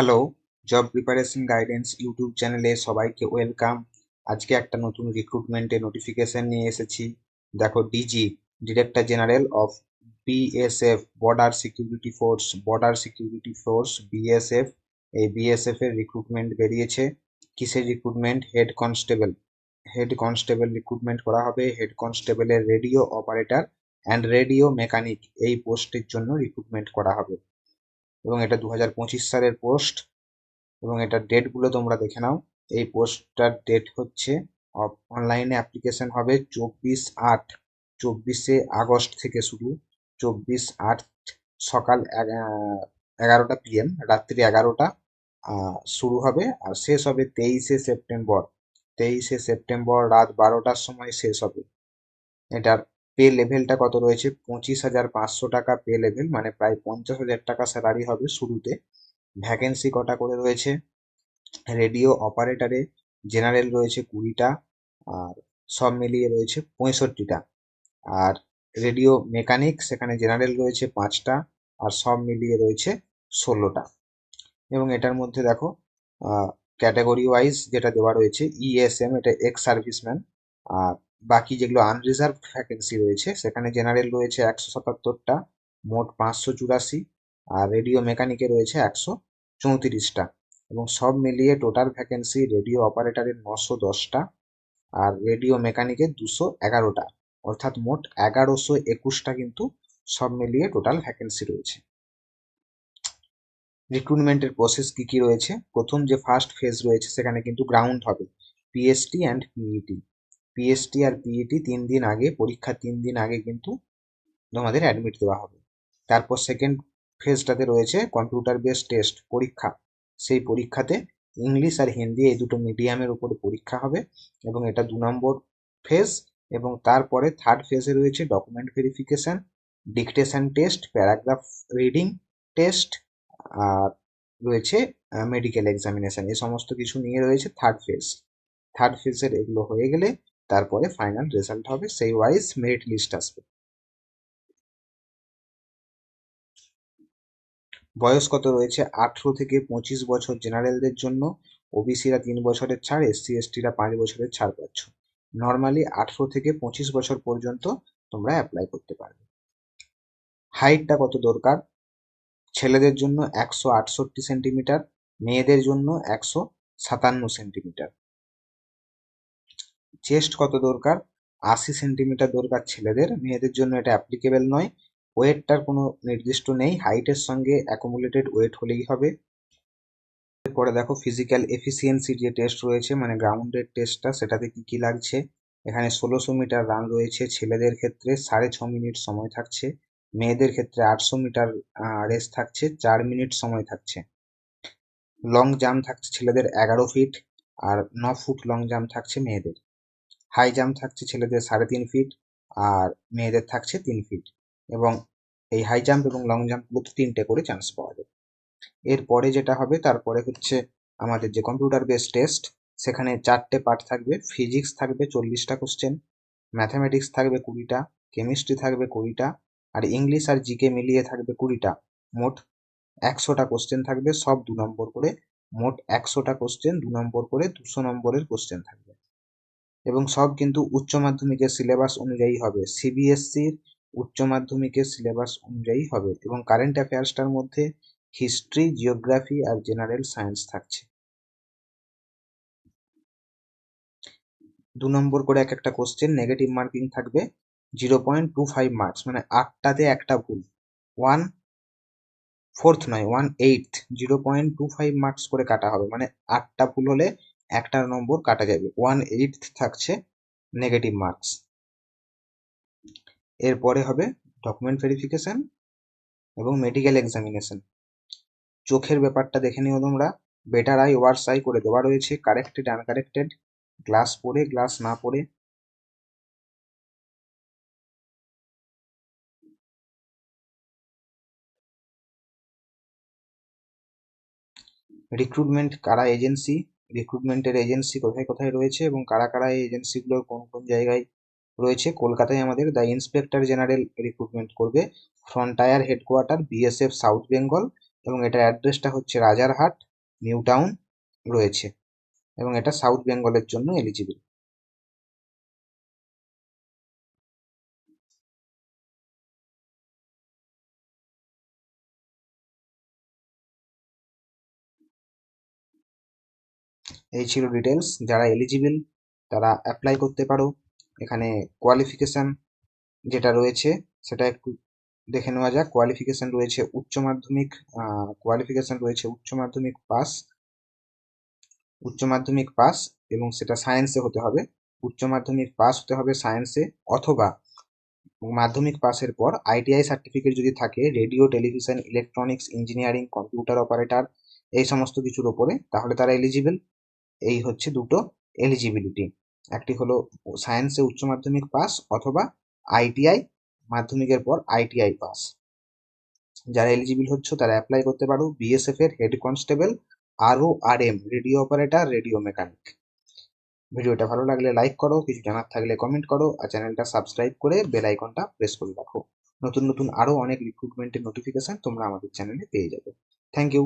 Hello job preparation guidance YouTube চ্যানেলে সবাইকে welcome আজকে একটা নতুন রিক্রুটমেন্টের নোটিফিকেশন নিয়ে এসেছি। দেখো DG director general of BSF border security force border security force BSF এই বিএসএফ এর রিক্রুটমেন্ট বেরিয়েছে। কিসের recruitment head constable head constable recruitment করা হবে। হেড কনস্টেবলের radio operator and radio mechanic এই পোস্টের জন্য রিক্রুটমেন্ট করা হবে। এবং এটা দু হাজার পঁচিশ সালের পোস্ট। এবং এটার ডেটগুলো তোমরা দেখে নাও। এই পোস্টটার ডেট হচ্ছে অনলাইনে অ্যাপ্লিকেশন হবে চব্বিশ আট। চব্বিশে আগস্ট থেকে শুরু। চব্বিশ আট সকাল এগারোটা পিএম রাত্রি এগারোটা শুরু হবে আর শেষ হবে তেইশে সেপ্টেম্বর তেইশে সেপ্টেম্বর রাত বারোটার সময় শেষ হবে। এটার পে লেভেলটা কত রয়েছে? পঁচিশ হাজার পাঁচশো টাকা পে লেভেল মানে প্রায় পঞ্চাশ হাজার টাকা স্যালারি হবে শুরুতে। ভ্যাকেন্সি কটা করে রয়েছে? রেডিও অপারেটরে জেনারেল রয়েছে কুড়িটা, আর সব মিলিয়ে রয়েছে পঁয়ষট্টিটা। আর রেডিও মেকানিক সেখানে জেনারেল রয়েছে পাঁচটা, আর সব মিলিয়ে রয়েছে ষোলোটা। এবং এটার মধ্যে দেখো ক্যাটাগরি ওয়াইজ যেটা দেওয়া রয়েছে ইএসএম এটা এক্স সার্ভিসম্যান আর বাকি যেগুলো আনরিজার্ভ ভ্যাকেন্সি রয়েছে, সেখানে জেনারেল রয়েছে একশো সাতাত্তরটা, মোট পাঁচশো চুরাশি, আর রেডিও মেকানিকে রয়েছে একশো চৌত্রিশটা। এবং সব মিলিয়ে টোটাল ভ্যাকেন্সি রেডিও অপারেটরের নশো দশটা, আর রেডিও মেকানিকের দুশো এগারোটা। অর্থাৎ মোট এগারোশো একুশটা কিন্তু সব মিলিয়ে টোটাল ভ্যাকেন্সি রয়েছে। রিক্রুটমেন্টের প্রসেস কি কি রয়েছে? প্রথম যে ফার্স্ট ফেজ রয়েছে, সেখানে কিন্তু গ্রাউন্ড হবে পিএসটি অ্যান্ড পিইটি পিএসটি আর পিইটি তিন দিন আগে পরীক্ষার তিন দিন আগে কিন্তু তোমাদের অ্যাডমিট দেওয়া হবে। তারপর সেকেন্ড ফেজটাতে রয়েছে কম্পিউটার বেসড টেস্ট পরীক্ষা। সেই পরীক্ষাতে ইংলিশ আর হিন্দি এই দুটো মিডিয়ামের উপরে পরীক্ষা হবে এবং এটা দু নম্বর ফেজ এবং তারপরে থার্ড ফেজে রয়েছে document verification dictation test paragraph reading test আর রয়েছে মেডিকেল এক্সামিনেশন এই সমস্ত কিছু নিয়ে রয়েছে থার্ড ফেজ থার্ড ফেজের এগুলো হয়ে গেলে তারপরে ফাইনাল রেজাল্ট হবে, সেই ওয়াইজ মেরিট লিস্ট আসবে। বয়স কত রয়েছে? আঠেরো থেকে পঁচিশ বছর জেনারেলদের জন্য। ওবিসিরা তিন বছরের ছাড় এস এসসি এসটিরা পাঁচ বছরের ছাড় পাচ্ছ। নর্মালি আঠেরো থেকে পঁচিশ বছর পর্যন্ত তোমরা অ্যাপ্লাই করতে পারবে। হাইটটা কত দরকার? ছেলেদের জন্য একশো আটষট্টি সেন্টিমিটার মেয়েদের জন্য একশো সাতান্ন সেন্টিমিটার চেস্ট কত দরকার? আশি সেন্টিমিটার দরকার ছেলেদের। মেয়েদের জন্য এটা অ্যাপ্লিকেবল নয়। ওয়েটটার কোনো নির্দিষ্ট নেই। হাইটের সঙ্গে অ্যাকুমুলেটেড ওয়েট হলেই হবে। এরপরে দেখো ফিজিক্যাল এফিসিয়েন্সি যে টেস্ট রয়েছে মানে গ্রাউন্ডের টেস্টটা সেটাতে কি কি লাগছে? এখানে ষোলোশো মিটার রান রয়েছে ছেলেদের ক্ষেত্রে, সাড়ে ছ মিনিট সময় থাকছে। মেয়েদের ক্ষেত্রে আটশো মিটার রেস থাকছে, চার মিনিট সময় থাকছে। লং জাম্প থাকছে ছেলেদের এগারো ফিট আর ন ফুট লং জাম্প থাকছে মেয়েদের। হাই জাম্প থাকছে ছেলেদের সাড়ে তিন ফিট আর মেয়েদের থাকছে তিন ফিট এবং এই হাই জাম্প এবং লং জাম্পগুলোতে তিনটে করে চান্স পাওয়া যাবে এরপরে যেটা হবে, তারপরে হচ্ছে আমাদের যে কম্পিউটার বেস টেস্ট সেখানে চারটে পার্ট থাকবে ফিজিক্স থাকবে চল্লিশটা কোশ্চেন ম্যাথামেটিক্স থাকবে কুড়িটা কেমিস্ট্রি থাকবে কুড়িটা, আর ইংলিশ আর জিকে মিলিয়ে থাকবে কুড়িটা। মোট একশোটা কোশ্চেন থাকবে, সব দু নম্বর করে, মোট একশোটা কোশ্চেন দু নম্বর করে, দুশো নম্বরের কোশ্চেন থাকবে। এবং সব কিন্তু উচ্চ মাধ্যমিকের সিলেবাস অনুযায়ী হবে। সিবিএসসির উচ্চ মাধ্যমিকের সিলেবাস অনুযায়ী হবে এবং কারেন্ট অ্যাফেয়ার্সটার মধ্যে হিস্ট্রি জিওগ্রাফি আর জেনারেল সায়েন্স থাকছে। দু নম্বর করে এক একটা কোশ্চেন নেগেটিভ মার্কিং থাকবে zero point two five marks মানে আটটাতে একটা ভুল। ওয়ান ফোর্থ নয় one eight zero point two five marks করে কাটা হবে মানে আটটা ভুল হলে একটা নম্বর কাটা যাবে। ওয়ান এইট থাকছে নেগেটিভ মার্কস এরপরে হবে ডকুমেন্ট ভেরিফিকেশন এবং মেডিকেল এক্সামিনেশন চোখের ব্যাপারটা দেখে নিও তোমরা। বেটার আই ওয়ার্স আই করে দেওয়া রয়েছে। কারেক্টেড আনকারেক্টেড গ্লাস পরে গ্লাস না পরে। রিক্রুটমেন্ট কারা এজেন্সি রিক্রুটমেন্টের এজেন্সি কোথায় কোথায় রয়েছে এবং কারা কারা এই এজেন্সিগুলোর কোন কোন জায়গায় রয়েছে? কলকাতায় আমাদের দ্য ইন্সপেক্টর জেনারেল রিক্রুটমেন্ট করবে frontier headquarter BSF south Bengal এবং এটার অ্যাড্রেসটা হচ্ছে রাজারহাট নিউ টাউন রয়েছে এবং এটা সাউথ বেঙ্গলের জন্য এলিজিবল এই ছিল ডিটেলস যারা এলিজিবল তারা অ্যাপ্লাই করতে পারো। এখানে কোয়ালিফিকেশান যেটা রয়েছে, সেটা একটু দেখে নেওয়া যাক। কোয়ালিফিকেশান রয়েছে উচ্চ মাধ্যমিক কোয়ালিফিকেশান রয়েছে উচ্চ মাধ্যমিক পাস উচ্চ মাধ্যমিক পাস এবং সেটা সায়েন্সে হতে হবে। উচ্চ মাধ্যমিক পাস হতে হবে সায়েন্সে অথবা মাধ্যমিক পাসের পর আইটিআই সার্টিফিকেট যদি থাকে radio television electronics engineering computer operator এই সমস্ত কিছুর ওপরে, তাহলে তারা এলিজিবল এই হচ্ছে দুটো এলিজিবিলিটি একটি হলো সায়েন্সে উচ্চ মাধ্যমিক পাস অথবা আইটিআই মাধ্যমিকের পর আইটিআই পাস যারা এলিজিবল হচ্ছে তারা অ্যাপ্লাই করতে পারো বিএসএফ এর head constable R O R M radio operator radio mechanic ভিডিওটা ভালো লাগলে লাইক করো, কিছু জানার থাকলে কমেন্ট করো আর চ্যানেলটা সাবস্ক্রাইব করে বেল আইকনটা প্রেস করে রাখো। নতুন নতুন আরও অনেক রিক্রুটমেন্টের নোটিফিকেশন তোমরা আমাদের চ্যানেলে পেয়ে যাবে। Thank you